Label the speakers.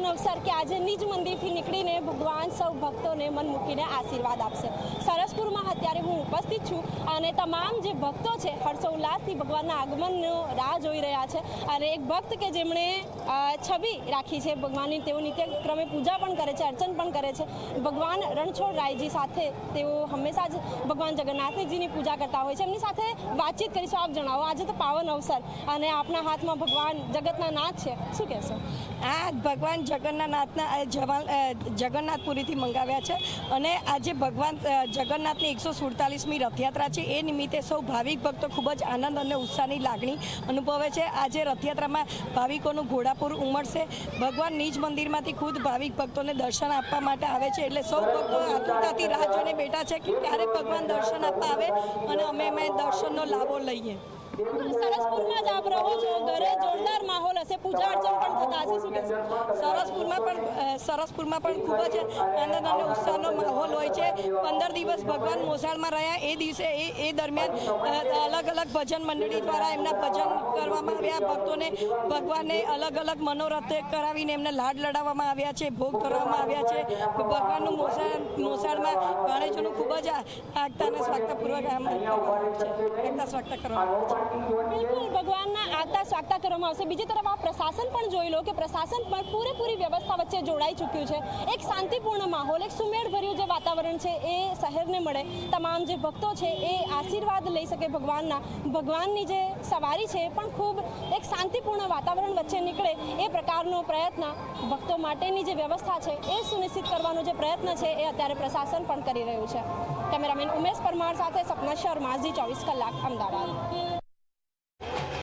Speaker 1: પાવન અવસર કે આજે નિજ મંદિરથી નીકળીને ભગવાન સૌ ભક્તોને મન મૂકીને આશીર્વાદ આપશે. સરસપુરમાં અત્યારે હું ઉપસ્થિત છું અને તમામ જે ભક્તો છે, હર્ષોલ્લાસથી ભગવાનના આગમનનો રાહ જોઈ રહ્યા છે અને એક ભક્ત કે જેમણે છબી રાખી છે ભગવાનની, તેઓ નિત્યક્રમે પૂજા પણ કરે છે, અર્ચન પણ કરે છે. ભગવાન રણછોડ રાયજી સાથે તેઓ હંમેશા જ ભગવાન જગન્નાથજીની પૂજા કરતા હોય છે. એમની સાથે વાતચીત કરીશું. આપ જણાવો, આજે તો પાવન અવસર અને આપના હાથમાં ભગવાન જગતના નાથ છે. શું કહેશો?
Speaker 2: આ ભગવાન જગન્નાથના જગન્નાથપુરીથી મંગાવ્યા છે. અને આજે ભગવાન જગન્નાથની એકસો સુડતાલીસમી રથયાત્રા છે. એ નિમિત્તે સૌ ભાવિક ભક્તો ખૂબ જ આનંદ અને ઉત્સાહની લાગણી અનુભવે છે. આજે રથયાત્રામાં ભાવિકોનું ઘોડાપુર ઉમળશે. ભગવાન નિજ મંદિરમાંથી ખુદ ભાવિક ભક્તોને દર્શન આપવા માટે આવે છે. એટલે સૌ ભક્તો આતુરતાથી રાહ જોઈને બેઠા છે કે ક્યારે ભગવાન દર્શન આપવા આવે અને અમે અમે દર્શનનો લાભો લઈએ.
Speaker 1: સરસપુરમાં જ આપ રહો છો, ઘરે જોરદાર માહોલ હશે, પૂજા અર્ચન પણ થતા હશે શું
Speaker 2: સરસપુરમાં પણ સરસપુરમાં પણ ખૂબ જ આનંદ અને ઉત્સાહનો માહોલ હોય છે. પંદર દિવસ ભગવાન મોસાળમાં રહ્યા. એ દિવસે, એ એ દરમિયાન અલગ અલગ ભજન મંડળી દ્વારા એમના ભજન કરવામાં આવ્યા. ભક્તોને ભગવાનને અલગ અલગ મનોરથ કરાવીને એમને લાડ લડાવવામાં આવ્યા છે, ભોગ કરવામાં આવ્યા છે. ભગવાનનું મોસાળ મોસાળમાં ગણેશોનું ખૂબ જ આગતા અને સ્વાગતપૂર્વક આગતા સ્વાગત કરવામાં આવે છે.
Speaker 1: ભગવાનના આગતા સ્વાગતા કરવામાં આવશે. બીજી તરફ આ પ્રશાસન પણ જોઈ લો કે પ્રશાસન પણ પૂરેપૂરી વ્યવસ્થા વચ્ચે જોડાઈ ચૂક્યું છે. એક શાંતિપૂર્ણ માહોલ, એક સુમેળભર્યું જે વાતાવરણ છે એ શહેરને મળે. તમામ જે ભક્તો છે એ આશીર્વાદ લઈ શકે ભગવાનના. ભગવાનની જે સવારી છે એ પણ ખૂબ એક શાંતિપૂર્ણ વાતાવરણ વચ્ચે નીકળે એ પ્રકારનો પ્રયત્ન ભક્તો માટેની જે વ્યવસ્થા છે એ સુનિશ્ચિત કરવાનો જે પ્રયત્ન છે એ અત્યારે પ્રશાસન પણ કરી રહ્યું છે. કેમેરામેન ઉમેશ પરમાર સાથે સપના શર્મા ચોવીસ કલાક, અમદાવાદ.